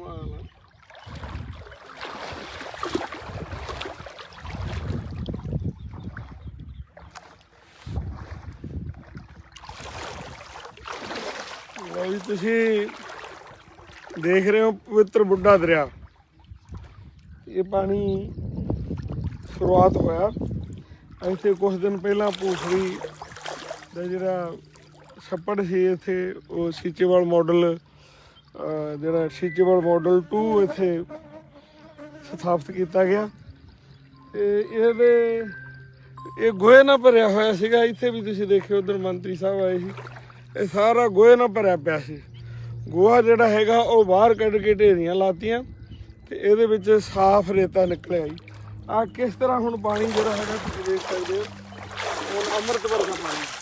ਕਮਾਲ ਲਓ ਜੀ, ਤੁਸੀਂ ਦੇਖ ਰਹੇ ਹੋ ਪਵਿੱਤਰ ਬੁੱਢਾ ਦਰਿਆ। ਇਹ ਪਾਣੀ ਸ਼ੁਰੂਆਤ ਹੋਇਆ। ਇੱਥੇ ਕੁਝ ਦਿਨ ਪਹਿਲਾਂ ਪੂਸਰੀ ਦਾ ਜਿਹੜਾ ਛੱਪੜ ਸੀ, ਇੱਥੇ ਉਹ ਸੀਚੇਵਾਲ ਮਾਡਲ ਜਿਹੜਾ ਸੀਚੇਵਾਲ ਮਾਡਲ 2 ਇੱਥੇ ਸਥਾਪਿਤ ਕੀਤਾ ਗਿਆ। ਤੇ ਇਹਦੇ, ਇਹ ਗੋਹੇ ਨਾਲ ਭਰਿਆ ਹੋਇਆ ਸੀਗਾ। ਇੱਥੇ ਵੀ ਤੁਸੀਂ ਦੇਖਿਓ, ਉਧਰ ਮੰਤਰੀ ਸਾਹਿਬ ਆਏ ਸੀ। ਇਹ ਸਾਰਾ ਗੋਹੇ ਨਾਲ ਭਰਿਆ ਪਿਆ ਸੀ। ਗੋਹਾ ਜਿਹੜਾ ਹੈਗਾ, ਉਹ ਬਾਹਰ ਕੱਢ ਕੇ ਢੇਰੀਆਂ ਲਾਤੀਆਂ ਤੇ ਇਹਦੇ ਵਿੱਚ ਸਾਫ਼ ਰੇਤਾ ਨਿਕਲਿਆ ਜੀ। ਆ ਕਿਸ ਤਰ੍ਹਾਂ ਹੁਣ ਪਾਣੀ ਜਿਹੜਾ ਹੈਗਾ, ਤੁਸੀਂ ਦੇਖ ਸਕਦੇ ਹੋ। ਹੁਣ ਅੰਮ੍ਰਿਤ ਵਰਗਾ ਪਾਣੀ।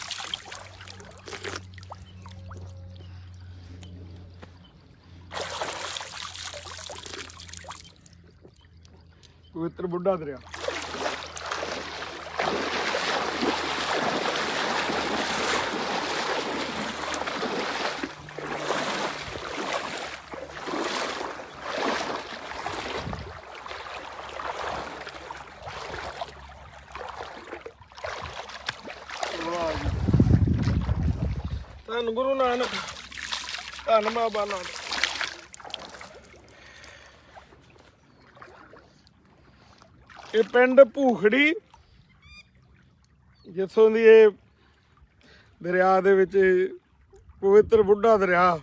ਪਵਿੱਤਰ ਬੁੱਢਾ ਦਰਿਆ। ਧੰਨ ਗੁਰੂ ਨਾਨਕ ਧੰਨ ਬਾਬਾ ਨਾਨਕ। ਇਹ ਪਿੰਡ ਭੂਖੜੀ ਜਿੱਥੋਂ ਦੀ ਇਹ ਦਰਿਆ ਦੇ ਵਿੱਚ ਪਵਿੱਤਰ ਬੁੱਢਾ ਦਰਿਆ